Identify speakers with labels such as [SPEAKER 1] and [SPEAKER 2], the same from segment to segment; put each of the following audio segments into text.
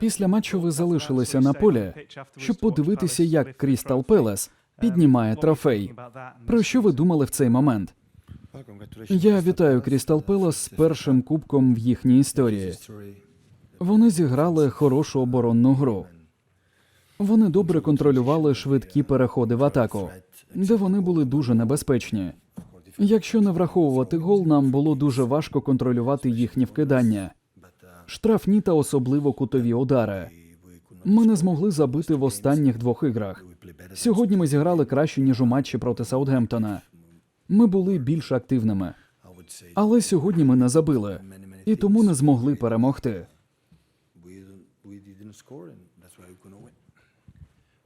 [SPEAKER 1] Після матчу ви залишилися на полі, щоб подивитися, як Крістал Пелес піднімає трофей. Про що ви думали в цей момент? Я вітаю Крістал Пелес з першим кубком в їхній історії. Вони зіграли хорошу оборонну гру. Вони добре контролювали швидкі переходи в атаку, де вони були дуже небезпечні. Якщо не враховувати гол, нам було дуже важко контролювати їхні вкидання, штрафні та особливо кутові удари. Ми не змогли забити в останніх двох іграх. Сьогодні ми зіграли краще ніж у матчі проти Саутгемптона. Ми були більш активними, але сьогодні ми не забили і тому не змогли перемогти.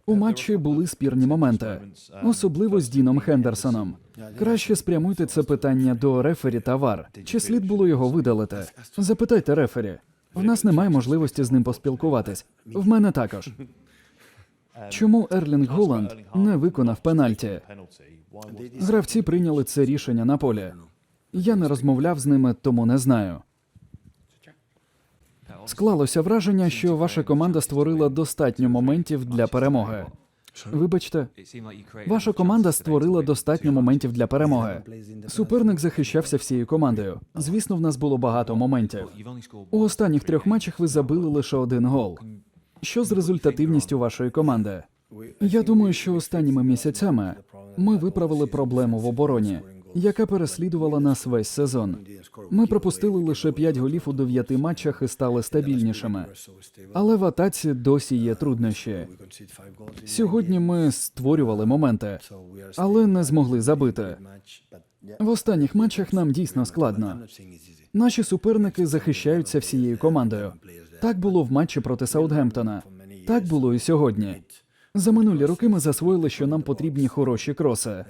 [SPEAKER 1] У матчі були спірні моменти, особливо з Діном Хендерсоном. Краще спрямуйте це питання до рефері та вар. Чи слід було його видалити? Запитайте рефері. В нас немає можливості з ним поспілкуватись. В мене також. Чому Ерлінг Голланд не виконав пенальті? Гравці прийняли це рішення на полі. Я не розмовляв з ними, тому не знаю. Склалося враження, що ваша команда створила достатньо моментів для перемоги. Вибачте, ваша команда створила достатньо моментів для перемоги. Суперник захищався всією командою. Звісно, в нас було багато моментів. У останніх трьох матчах ви забили лише один гол. Що з результативністю вашої команди? Я думаю, що останніми місяцями ми виправили проблему в обороні, яка переслідувала нас весь сезон. Ми пропустили лише 5 голів у 9 матчах і стали стабільнішими. Але в атаці досі є труднощі. Сьогодні ми створювали моменти, але не змогли забити. В останніх матчах нам дійсно складно. Наші суперники захищаються всією командою. Так було в матчі проти Саутгемптона. Так було і сьогодні. За минулі роки ми засвоїли, що нам потрібні хороші кроси.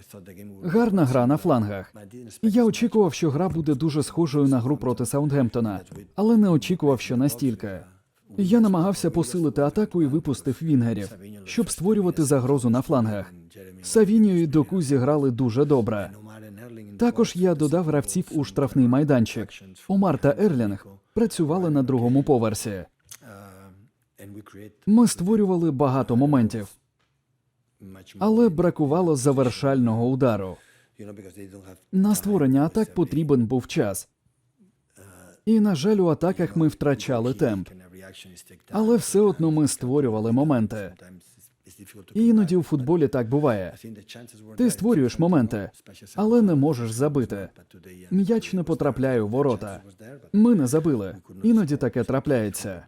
[SPEAKER 1] Гарна гра на флангах. Я очікував, що гра буде дуже схожою на гру проти Саутгемптона, але не очікував, що настільки. Я намагався посилити атаку і випустив вінгерів, щоб створювати загрозу на флангах. Савіньо і Доку зіграли дуже добре. Також я додав гравців у штрафний майданчик. Омар та Ерлінг працювали на другому поверсі. Ми створювали багато моментів, але бракувало завершального удару. На створення атак потрібен був час. І, на жаль, у атаках ми втрачали темп. Але все одно ми створювали моменти. І іноді у футболі так буває. Ти створюєш моменти, але не можеш забити. М'яч не потрапляє у ворота. Ми не забили. Іноді таке трапляється.